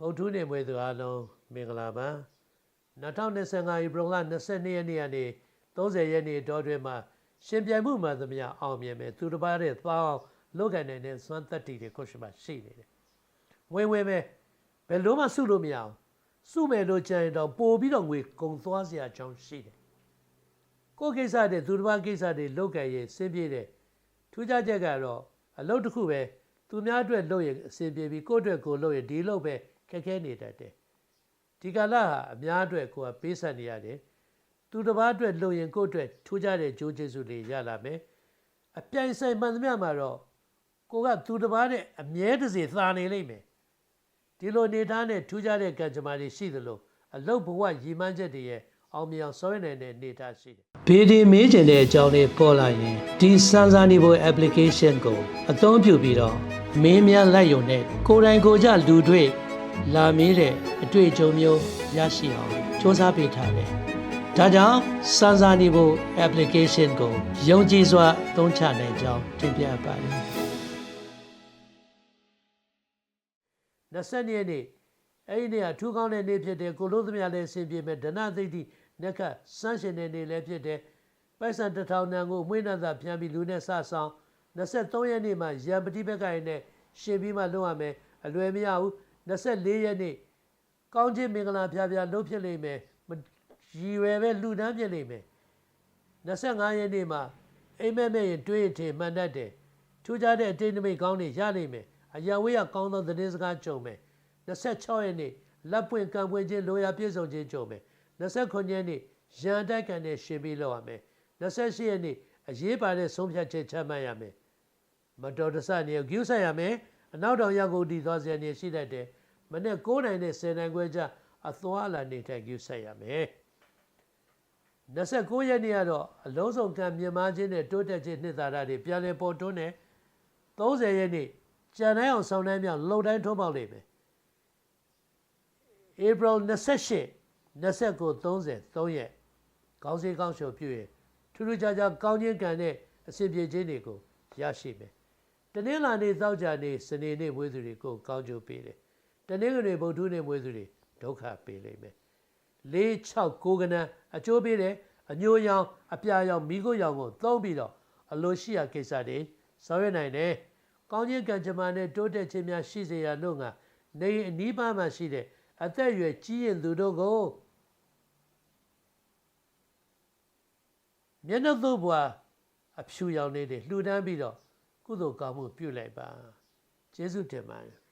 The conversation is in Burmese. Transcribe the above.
ဗုဒ္ဓနေမွေသူအားလုံးမင်္ဂလာပါ2025ဧပြီလ22ရက်နေ့ကနေ30ရက်နေ့တောတွင်မှာရှင်ပြိုင်မှုမှန်သမျှအောင်မြင်မယ်သူတစ်ပါးတဲ့သွားအောင်လုပ်ကိုင်နိုင်တဲ့စွမ်းသက်တည်တွေကိုရှိမှရှိနေတယ်ဝင်ဝင်ပဲဘယ်လို့မှစုလို့မရအောင်စုမယ်လို့ကြံရင်တော့ပို့ပြီးတော့ငွေကုန်သွားစရာအကြောင်းရှိတယ်ကိုယ်ကိစ္စတဲ့သူတစ်ပါးကိစ္စတွေလုပ်ကြရင်စင်ပြေတယ်ထူးခြားချက်ကတော့အလုပ်တစ်ခုပဲ သူများအတွက်လုပ်ရင်အဆင်ပြေပြီးကိုယ့်အတွက်ကိုယ်လုပ်ရင်ဒီလုပ်ပဲခက်ခဲနေတတ်တယ်ဒီကာလဟာအများအတွက်ကိုယ်ကပေးဆက်နေရတယ်သူတစ်ပါးအတွက်လုပ်ရင်ကိုယ့်အတွက်ထူးခြားတဲ့ကြိုးကျေးဇူးတွေရလာမယ်အပြိုင်ဆိုင်မှန်သမျှမှာတော့ကိုကသူတစ်ပါးနဲ့အမြဲတစေသာနေလိမ့်မယ်ဒီလိုနေသားနဲ့ထူးခြားတဲ့ကံကြမ္မာတွေရှိသလိုအလုတ်ဘဝရည်မှန်းချက်တွေရဲ့အောင်မြင်အောင်ဆောင်ရွက်နိုင်တဲ့အနေအထားရှိတယ်။ဘေဒီမေးကျင်တဲ့အကြောင်းလေးပေါ်လာရင်ဒီစမ်းစာနေဖို့ application ကိုအသုံးပြုပြီးတော့ မင်းများလိုက်ရုံနဲ့ကိုယ်တိုင်ကိုယ်ကြလူတွေ့လာမေးတဲ့အတွေ့အကြုံမျိုးရရှိအောင်စ조사ပေးထားတယ်။ဒါကြောင့်စမ်းစာနေဖို့ application ကိုယုံကြည်စွာသုံးချနိုင်ကြောင်းတင်ပြပါတယ်။20ရက်နေ့အဲ့ဒီနေ့ကထူးကောင်းတဲ့နေ့ဖြစ်တယ်ကိုလို့သမျှလည်းအဆင်ပြေမယ်ဒနသိတိနက္ခစမ်းရှင်တဲ့နေ့လည်းဖြစ်တယ်ပိုက်ဆံတစ်ထောင်တန်ကိုမွေးနာသာပြန်ပြီးလူနဲ့စဆောင် 23ရက်နေ့မှာရံပတိဘက်ကရင်နဲ့ရှင်ပြီးမှလုပ်ရမယ်အလွယ်မရဘူး24ရက်နေ့ကောင်းခြင်းမင်္ဂလာဖျားဖျားလုပ်ဖြစ်လိမ့်မယ်ရည်ရွယ်ပဲလူတန်းဖြစ်လိမ့်မယ်25ရက်နေ့မှာအိမ်မက်မဲ့ရင်တွေးရင်ထင်မှန်တတ်တယ်ထူးခြားတဲ့အတိတ်နမိတ်ကောင်းတွေရလိမ့်မယ်အရာဝေးရကောင်းသောသတင်းစကားကြုံမယ်26ရက်နေ့လက်ပွင့်ကံပွင့်ခြင်းလိုရာပြည့်စုံခြင်းကြုံမယ်29ရက်နေ့ရန်တိုက်ကန်နဲ့ရှင်ပြီးလောက်ရမယ်28ရက်နေ့အရေးပါတဲ့ဆုံးဖြတ်ချက်ချမှတ်ရမယ် မတော်တဆနေဂုဆက်ရမယ်အနောက်တောင်ရောက်ကိုတည်သွားစရာနေရှိတတ်တယ်မနေ့9နိုင်နဲ့10နိုင်ခွဲကြအသွားလာနေထိုင်ဂုဆက်ရမယ်29ရက်နေ့ကတော့အလုံးစုံကံမြင်မာခြင်းနဲ့တိုးတက်ခြင်းနှစ်သာရတွေပြန်လည်ပေါ်တွန်းတယ်30ရက်နေ့ကြံတိုင်းအောင်ဆောင်တိုင်းမြောက်လုံတိုင်းထုံးပေါက်လိမ့်မယ် April 28 29 30 3ရက်ကောင်းစေးကောင်းရှုံပြုရင်ထူးထူးခြားခြားကောင်းခြင်းကံနဲ့အစဉ်ပြေခြင်းတွေကိုရရှိမယ် တနင်္လာနေ့သောကြာနေ့စနေနေ့မွေးသူတွေကိုကောင်းကျိုးပေးတယ်တနင်္ဂနွေဗုဒ္ဓနေ့မွေးသူတွေဒုက္ခပေးလိမ့်မယ်၄6 9ကနန်းအကျိုးပေးတယ်အညိုရောင်အပြာရောင်မိခိုးရောင်ကိုသုံးပြီးတော့အလိုရှိရာကိစ္စတွေဆောင်ရွက်နိုင်တယ်ကောင်းခြင်းကံကြမ္မာနဲ့တိုးတက်ခြင်းများရှိစေရလို့ငါနေအနီးပါးမှရှိတဲ့အသက်အရွယ်ကြီးရင်သူတို့ကိုမျက်နှာသို့ဘွာအဖြူရောင်လေးတွေလှူဒန်းပြီးတော့ ကုသိုလ်ကောင်းမှုပြုလိုက်ပါကျေးဇူးတင်ပါတယ်